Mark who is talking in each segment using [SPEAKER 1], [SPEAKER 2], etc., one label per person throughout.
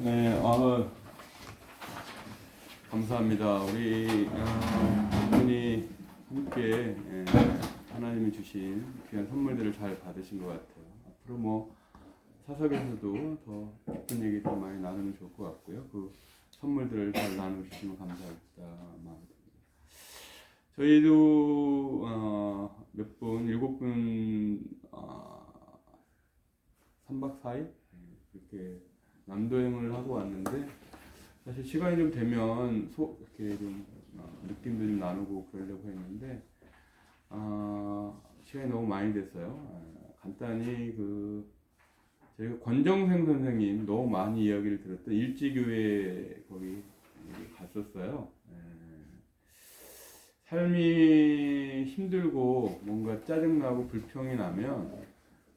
[SPEAKER 1] 네, 아, 감사합니다. 우리 어, 분이 함께 예, 하나님이 주신 귀한 선물들을 잘 받으신 것 같아요. 앞으로 뭐 사석에서도 더 깊은 얘기 더 많이 나누면 좋을 것 같고요. 그 선물들을 잘 나누시면 감사하겠다 마음이 듭니다. 저희도 어, 몇 분, 일곱 분, 어, 3박 4일 이렇게 남도행을 하고 왔는데 사실 시간이 좀 되면 소 이렇게 좀 어, 느낌도 좀 나누고 그러려고 했는데 아 시간이 너무 많이 됐어요. 아, 간단히 그 저희가 권정생 선생님 너무 많이 이야기를 들었던 일지교회 거기 갔었어요. 예. 삶이 힘들고 뭔가 짜증나고 불평이 나면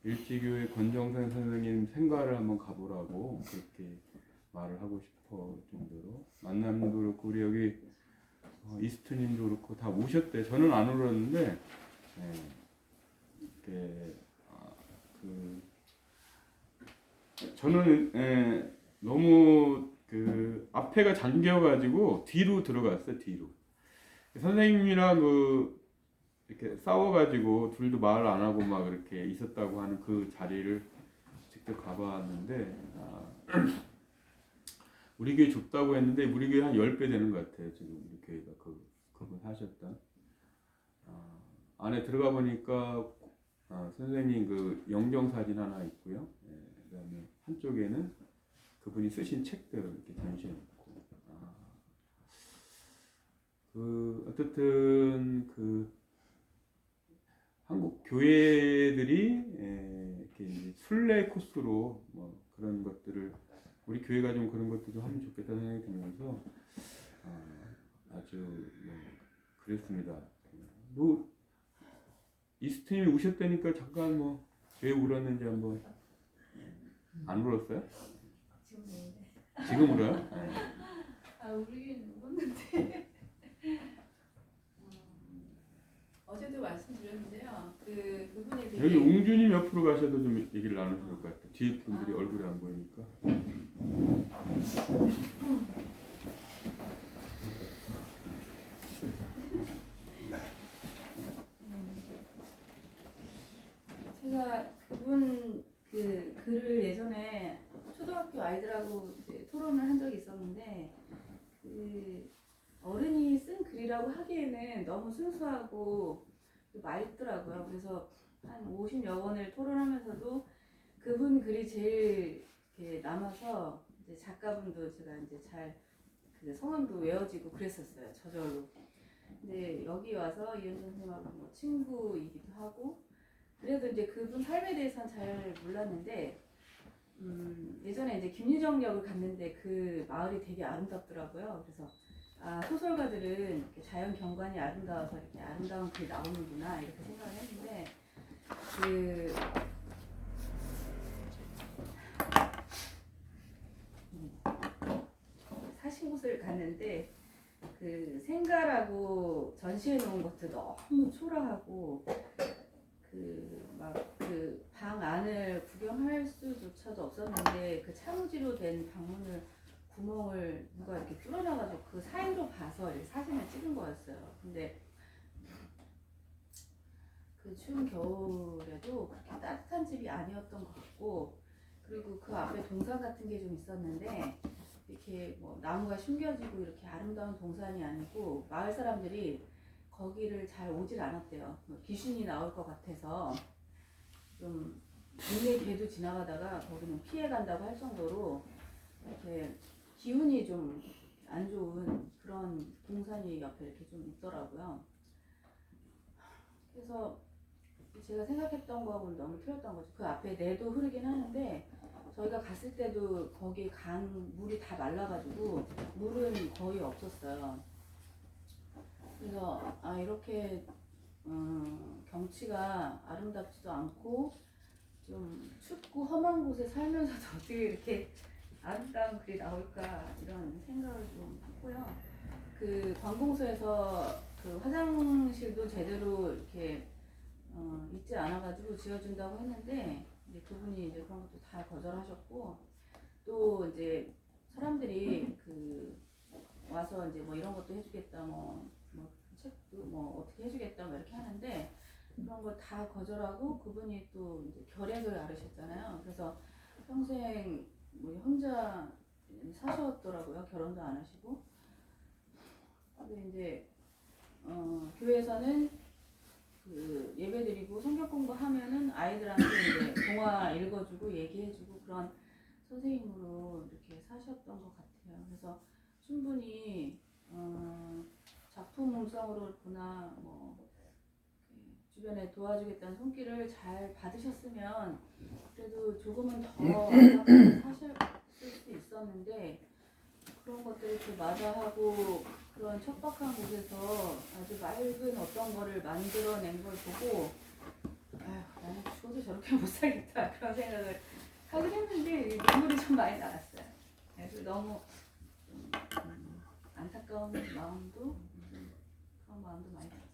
[SPEAKER 1] 일지교회 권정생 선생님 생가를 한번 가보라고 그렇게 말을 하고 싶어 정도로 만남도 그렇고 우리 여기 어, 이스트님도 그렇고 다 오셨대. 저는 안 울었는데 예, 이렇게 아, 그 저는 예, 너무 그 앞에가 잠겨가지고 뒤로 들어갔어요. 뒤로 선생님이랑 그 이렇게 싸워가지고 둘도 말 안 하고 막 이렇게 있었다고 하는 그 자리를 직접 가봤는데 아, 우리 교회 좁다고 했는데 우리 교회 한 10배 되는 것 같아요 지금 우리 교회가 그, 그분 하셨던. 아, 안에 들어가 보니까 아, 선생님 그 영정 사진 하나 있고요. 예, 그 다음에 한쪽에는 그분이 쓰신 책들을 이렇게 전시해 놓고 아, 그 어쨌든 그 교회들이 에, 이렇게 순례 코스로 뭐 그런 것들을 우리 교회가 좀 그런 것도 좀 하면 좋겠다는 생각이 들면서 아, 아주 뭐 그랬습니다. 뭐 이스트님이 우셨다니까 잠깐 뭐 왜 울었는지 한번 안 울었어요?
[SPEAKER 2] 지금
[SPEAKER 1] 울어요?
[SPEAKER 2] 아 우리 누웠는데 음, 어제도 말씀드렸는데요. 그 그분이 되게
[SPEAKER 1] 여기 가셔도 좀 얘기를 나누면 좋을 것 같아요. 뒤에 분들이 얼굴이 안 보이니까.
[SPEAKER 2] 제가 그분 그 글을 예전에 초등학교 아이들하고 이제 토론을 한 적이 있었는데 그 어른이 쓴 글이라고 하기에는 너무 순수하고 맑더라고요. 그래서 한 50여 번을 토론하면서도 그분 글이 제일 이렇게 남아서 이제 작가분도 제가 이제 잘 그 성함도 외워지고 그랬었어요. 저절로. 근데 여기 와서 이현정 선생님하고 뭐 친구이기도 하고 그래도 이제 그분 삶에 대해서는 잘 몰랐는데 음, 예전에 이제 김유정역을 갔는데 그 마을이 되게 아름답더라고요. 그래서 아 소설가들은 자연 경관이 아름다워서 이렇게 아름다운 글이 나오는구나 이렇게 생각을 했는데 그 음, 사신 곳을 갔는데 그 생가라고 전시해 놓은 것도 너무 초라하고 그 막 그 방 안을 구경할 수조차도 없었는데 그 차무지로 된 방문을 구멍을 누가 이렇게 뚫어놔가지고 그 사이로 봐서 사진을 찍은 거였어요. 근데 그 추운 겨울에도 그렇게 따뜻한 집이 아니었던 것 같고 그리고 그 앞에 동산 같은 게 좀 있었는데 이렇게 뭐 나무가 숨겨지고 이렇게 아름다운 동산이 아니고 마을 사람들이 거기를 잘 오질 않았대요. 뭐 귀신이 나올 것 같아서 좀 눈의 개도 지나가다가 거기는 피해 간다고 할 정도로 이렇게 기운이 좀 안 좋은 그런 동산이 옆에 이렇게 좀 있더라고요. 그래서 제가 생각했던 거하고는 너무 틀렸던 거죠. 그 앞에 내도 흐르긴 하는데 저희가 갔을 때도 거기 강 물이 다 말라가지고 물은 거의 없었어요. 그래서 아 이렇게 음, 경치가 아름답지도 않고 좀 춥고 험한 곳에 살면서도 어떻게 이렇게 아름다운 글이 나올까 이런 생각을 좀 했고요. 그 관공서에서 그 화장실도 제대로 이렇게 어, 있지 않아가지고 지어준다고 했는데 이제 그분이 이제 그런 것도 다 거절하셨고 또 이제 사람들이 그 와서 이제 뭐 이런 것도 해주겠다 뭐, 뭐 책도 뭐 어떻게 해주겠다 뭐 이렇게 하는데 그런 거 다 거절하고 그분이 또 이제 결핵을 앓으셨잖아요. 그래서 평생 뭐 혼자 사셨더라고요. 결혼도 안 하시고. 근데 이제 어, 교회에서는 그 예배 드리고 성경 공부하면은 아이들한테 이제 동화 읽어주고 얘기해주고 그런 선생님으로 이렇게 사셨던 것 같아요. 그래서 충분히 어, 작품성으로 보나 뭐그 주변에 도와주겠다는 손길을 잘 받으셨으면 그래도 조금은 더 사실 수 있었는데 그런 것들을 또 마다하고 그런 척박한 곳에서 아주 맑은 어떤 거를 만들어낸 걸 보고 아휴 나는 죽어도 저렇게 못 살겠다 그런 생각을 하긴 했는데 눈물이 좀 많이 나왔어요. 그래서 너무 좀, 음, 안타까운 마음도 음, 그런 마음도 많이 들었어요.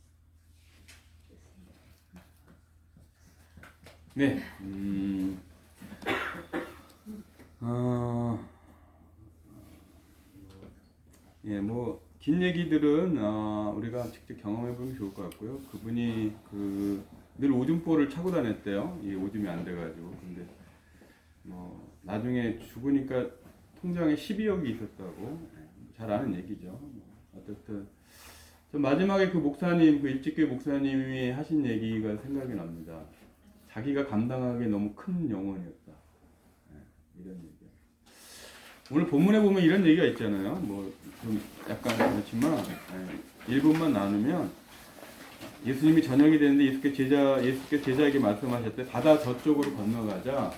[SPEAKER 1] 네. 음, 어, 예, 뭐, 긴 얘기들은, 어, 우리가 직접 경험해 보면 좋을 것 같고요. 그분이 그, 늘 오줌볼을 차고 다녔대요. 이 오줌이 안 돼가지고. 근데, 뭐, 나중에 죽으니까 통장에 12억이 있었다고. 예, 잘 아는 얘기죠. 뭐, 어쨌든. 저 마지막에 그 목사님, 그 일찍 교회 목사님이 하신 얘기가 생각이 납니다. 자기가 감당하기 너무 큰 영혼이었다. 예, 이런 얘기. 오늘 본문에 보면 이런 얘기가 있잖아요. 뭐 좀 약간 그렇지만 예, 1분만 나누면 예수님이 저녁이 되는데 예수께 제자 예수께 제자에게 말씀하셨대. 바다 저쪽으로 건너가자.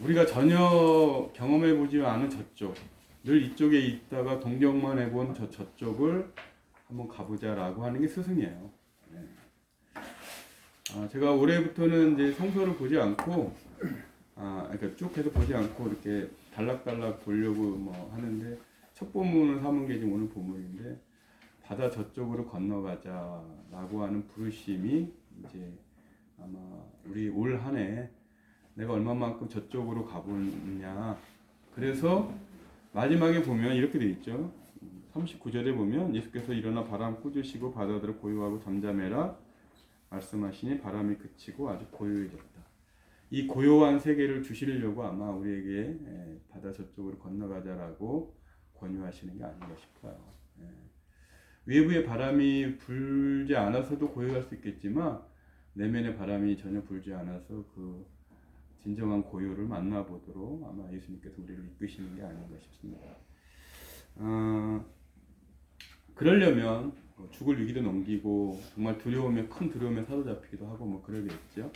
[SPEAKER 1] 우리가 전혀 경험해 보지 않은 저쪽, 늘 이쪽에 있다가 동경만 해본 저 저쪽을 한번 가보자라고 하는 게 스승이에요. 예. 아, 제가 올해부터는 이제 성서를 보지 않고, 아, 그러니까 쭉 해서 보지 않고 이렇게 달락달락 보려고 뭐 하는데 첫 본문을 삼은 게 지금 오늘 본문인데 바다 저쪽으로 건너가자라고 하는 부르심이 이제 아마 우리 올 한해 내가 얼마만큼 저쪽으로 가보느냐. 그래서 마지막에 보면 이렇게 돼 있죠. 39절에 보면 예수께서 일어나 바람 꾸짖으시고 바다들을 고요하고 잠잠해라 말씀하시니 바람이 그치고 아주 고요해졌다. 이 고요한 세계를 주시려고 아마 우리에게 에, 바다 저쪽으로 건너가자라고 권유하시는 게 아닌가 싶어요. 예. 외부의 바람이 불지 않아서도 고요할 수 있겠지만 내면의 바람이 전혀 불지 않아서 그 진정한 고요를 만나보도록 아마 예수님께서 우리를 이끄시는 게 아닌가 싶습니다. 어, 그러려면 뭐 죽을 위기도 넘기고 정말 두려움에 큰 두려움에 사로잡히기도 하고 뭐 그러겠죠.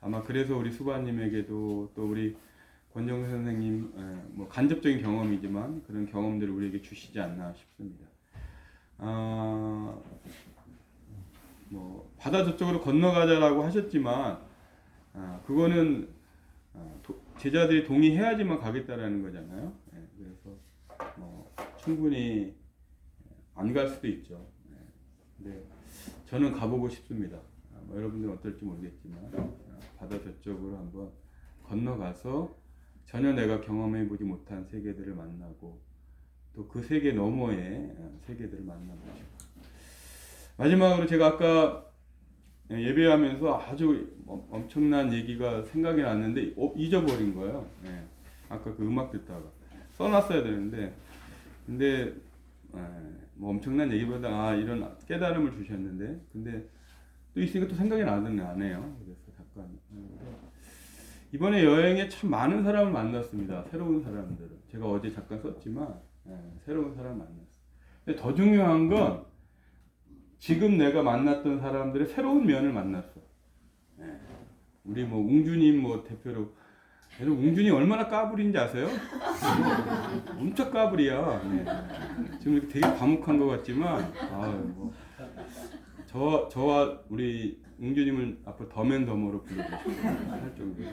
[SPEAKER 1] 아마 그래서 우리 수바님에게도 또 우리 권정 선생님 에, 뭐 간접적인 경험이지만 그런 경험들을 우리에게 주시지 않나 싶습니다. 아, 뭐 바다 저쪽으로 건너가자라고 하셨지만 아, 그거는 아, 도- 제자들이 동의해야지만 가겠다라는 거잖아요. 예, 그래서 뭐 충분히 안 갈 수도 있죠. 예, 저는 가보고 싶습니다. 아, 뭐 여러분들은 어떨지 모르겠지만 아, 바다 저쪽으로 한번 건너가서 전혀 내가 경험해보지 못한 세계들을 만나고 또 그 세계 너머의 아, 세계들을 싶어요. 마지막으로 제가 아까 예배하면서 아주 엄- 엄청난 얘기가 생각이 났는데 어, 잊어버린 거예요. 예. 아까 그 음악 듣다가 써놨어야 되는데 근데 예, 뭐 엄청난 얘기보다 아 이런 깨달음을 주셨는데 근데 또 있으니까 또 생각이 나더니 안 해요. 그래서 잠깐 이번에 여행에 참 많은 사람을 만났습니다. 새로운 사람들을 제가 어제 잠깐 썼지만 예, 새로운 사람 만났어요. 더 중요한 건 지금 내가 만났던 사람들의 새로운 면을 만났어. 예. 우리 뭐 웅주님 뭐 대표로 여러분 웅준이 얼마나 까불인지 아세요? 엄청 까불이야. 네. 지금 이렇게 되게 과묵한 것 같지만 아유 뭐 저 저와 우리 웅준님을 앞으로 더맨더머로 싶어요. 할 정도로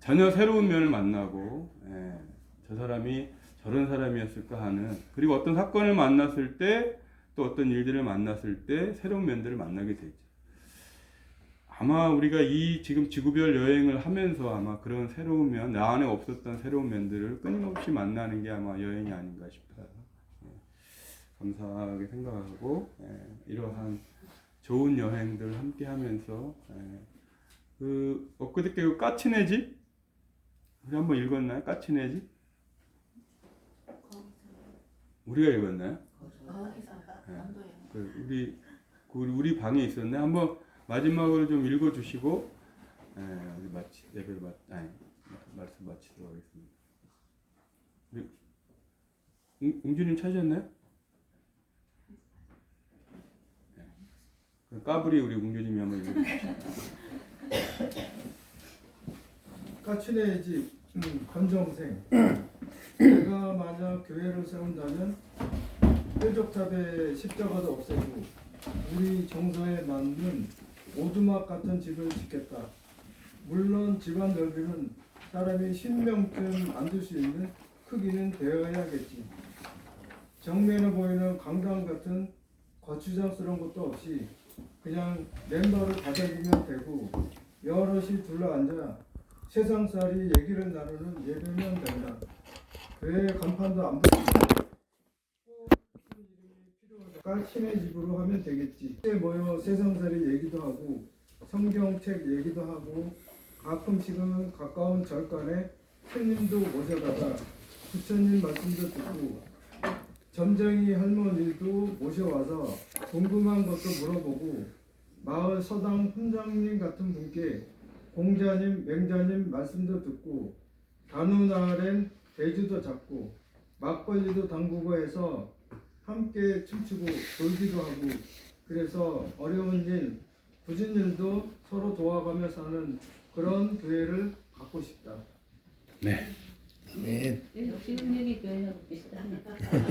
[SPEAKER 1] 전혀 새로운 면을 만나고 예. 저 사람이 저런 사람이었을까 하는 그리고 어떤 사건을 만났을 때 또 어떤 일들을 만났을 때 새로운 면들을 만나게 되죠. 아마 우리가 이 지금 지구별 여행을 하면서 아마 그런 새로운 면, 나 안에 없었던 새로운 면들을 끊임없이 만나는 게 아마 여행이 아닌가 싶어요. 예, 감사하게 생각하고 예, 이러한 좋은 여행들 함께 하면서 예, 그 엊그저께 그 까치네지 우리 한번 읽었나요? 까치네지 우리가 읽었나요? 그 우리 그 우리 방에 있었네. 한번 마지막으로 좀 읽어주시고 예, 우리 마치 예배를 마치 아니 말씀 마치도록 하겠습니다. 우리 웅, 웅주님 찾으셨나요? 네. 그럼 까불이 우리 웅주님이 한번 읽어주시죠.
[SPEAKER 3] 까치네 집 음, 권정생 내가 만약 교회를 세운다면 뾰족탑에 십자가도 없애고 우리 정서에 맞는 오두막 같은 집을 짓겠다. 물론 집안 넓이는 사람이 10명쯤 앉을 수 있는 크기는 되어야겠지. 정면에 보이는 강당 같은 거추장스러운 것도 없이 그냥 맨발을 다다니면 되고 여럿이 둘러앉아 세상살이 얘기를 나누는 예배면 된다. 교회 간판도 안 붙이고 까치네 집으로 하면 되겠지. 모여 세상살이 얘기도 하고 성경책 얘기도 하고 가끔씩은 가까운 절간에 스님도 모셔다가 부처님 말씀도 듣고 점쟁이 할머니도 모셔와서 궁금한 것도 물어보고 마을 서당 훈장님 같은 분께 공자님, 맹자님 말씀도 듣고 단오날엔 대주도 잡고 막걸리도 담그고 해서 함께 춤추고 놀기도 하고 그래서 어려운 일, 굳은 일도 서로 도와가며 사는 그런 교회를 갖고 싶다.
[SPEAKER 1] 네.
[SPEAKER 4] 교회하고 비슷하네.